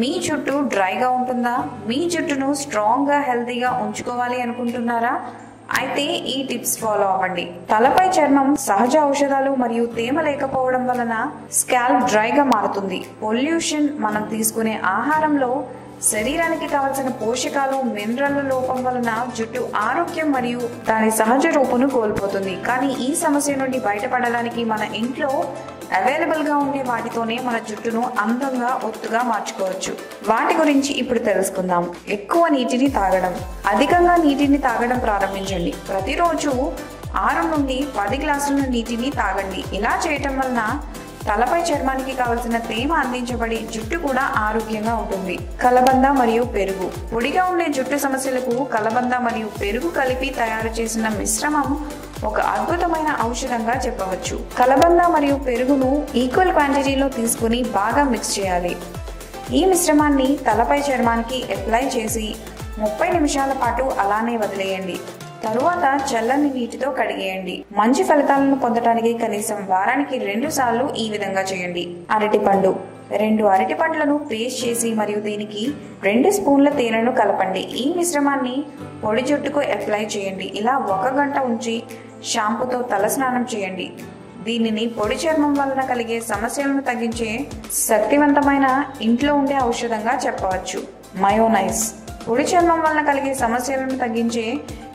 మీ జుట్టు డ్రైగా ఉంటుందా? మీ జుట్టును స్ట్రాంగ్గా హెల్తీగా ఉంచుకోవాలి అనుకుంటున్నారా? అయితే ఈ టిప్స్ ఫాలో అవ్వండి. తలపై చర్మం సహజ ఔషధాలు మరియు తేమ లేకపోవడం వలన స్కాల్ప్ డ్రైగా మారుతుంది. పొల్యూషన్ మనం తీసుకునే ఆహారంలో శరీరానికి కావలసిన పోషకాలు మినరల్ లోపం వలన జుట్టు ఆరోగ్యం మరియు దాని సహజ రూపును కోల్పోతుంది. కానీ ఈ సమస్య నుండి బయటపడడానికి మన ఇంట్లో అవైలబుల్గా ఉండే వాటితోనే మన జుట్టును అందంగా ఒత్తుగా మార్చుకోవచ్చు. వాటి గురించి ఇప్పుడు తెలుసుకుందాం. ఎక్కువ నీటిని తాగడం. అధికంగా నీటిని తాగడం ప్రారంభించండి. ప్రతిరోజు ఆరు నుండి పది గ్లాసుల నీటిని తాగండి. ఇలా చేయటం వలన తలపై చర్మానికి కావలసిన తేమ అందించబడి జుట్టు కూడా ఆరోగ్యంగా ఉంటుంది. కలబంద మరియు పెరుగు. పొడిగా ఉండే జుట్టు సమస్యలకు కలబంద మరియు పెరుగు కలిపి తయారు చేసిన మిశ్రమం ఒక అద్భుతమైన ఔషధంగా చెప్పవచ్చు. కలబంద మరియు పెరుగును ఈక్వల్ క్వాంటిటీలో తీసుకుని బాగా మిక్స్ చేయాలి. ఈ మిశ్రమాన్ని తలపై చర్మానికి అప్లై చేసి ముప్పై నిమిషాల పాటు అలానే వదిలేయండి. తరువాత చల్లని నీటితో కడిగేయండి. మంచి ఫలితాలను పొందటానికి కనీసం వారానికి రెండు సార్లు ఈ విధంగా చేయండి. అరటిపండు రెండు అరటి పండ్లను పేస్ట్ చేసి మరియు దీనికి రెండు స్పూన్ల తేనెను కలపండి. ఈ మిశ్రమాన్ని పొడి జుట్టుకు అప్లై చేయండి. ఇలా ఒక గంట ఉంచి షాంపూతో తలస్నానం చేయండి. దీనిని పొడి చర్మం వలన కలిగే సమస్యలను తగ్గించే శక్తివంతమైన ఇంట్లో ఉండే ఔషధంగా చెప్పవచ్చు. మయోనైస్ పొడి చర్మం వలన కలిగే సమస్యలను తగ్గించే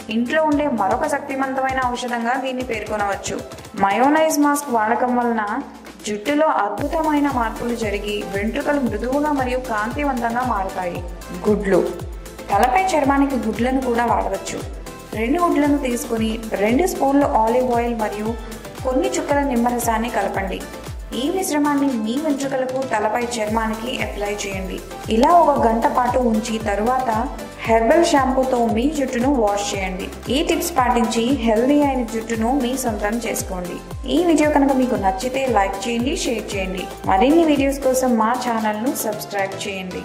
ఇంట్లో ఉండే మరొక శక్తివంతమైన ఔషధంగా దీన్ని పేర్కొనవచ్చు. మయోనైజ్ మాస్క్ వాడకం వలన జుట్టులో అద్భుతమైన మార్పులు జరిగి వెంట్రుకలు మృదువుగా మరియు కాంతివంతంగా మారుతాయి. గుడ్లు. తలపై చర్మానికి గుడ్లను కూడా వాడవచ్చు. రెండు గుడ్లను తీసుకుని రెండు స్పూన్లు ఆలివ్ ఆయిల్ మరియు కొన్ని చుక్కల నిమ్మరసాన్ని కలపండి. ఈ మిశ్రమాన్ని మీ వెంట్రుకలకు తలపై చర్మానికి అప్లై చేయండి. ఇలా ఒక గంట పాటు ఉంచి తరువాత హెర్బల్ షాంపూతో మీ జుట్టును వాష్ చేయండి. ఈ టిప్స్ పాటించి హెల్దీ అయిన జుట్టును మీ సొంతం చేసుకోండి. ఈ వీడియో కనుక మీకు నచ్చితే లైక్ చేయండి షేర్ చేయండి. మరిన్ని వీడియోస్ కోసం మా ఛానల్ను సబ్స్క్రైబ్ చేయండి.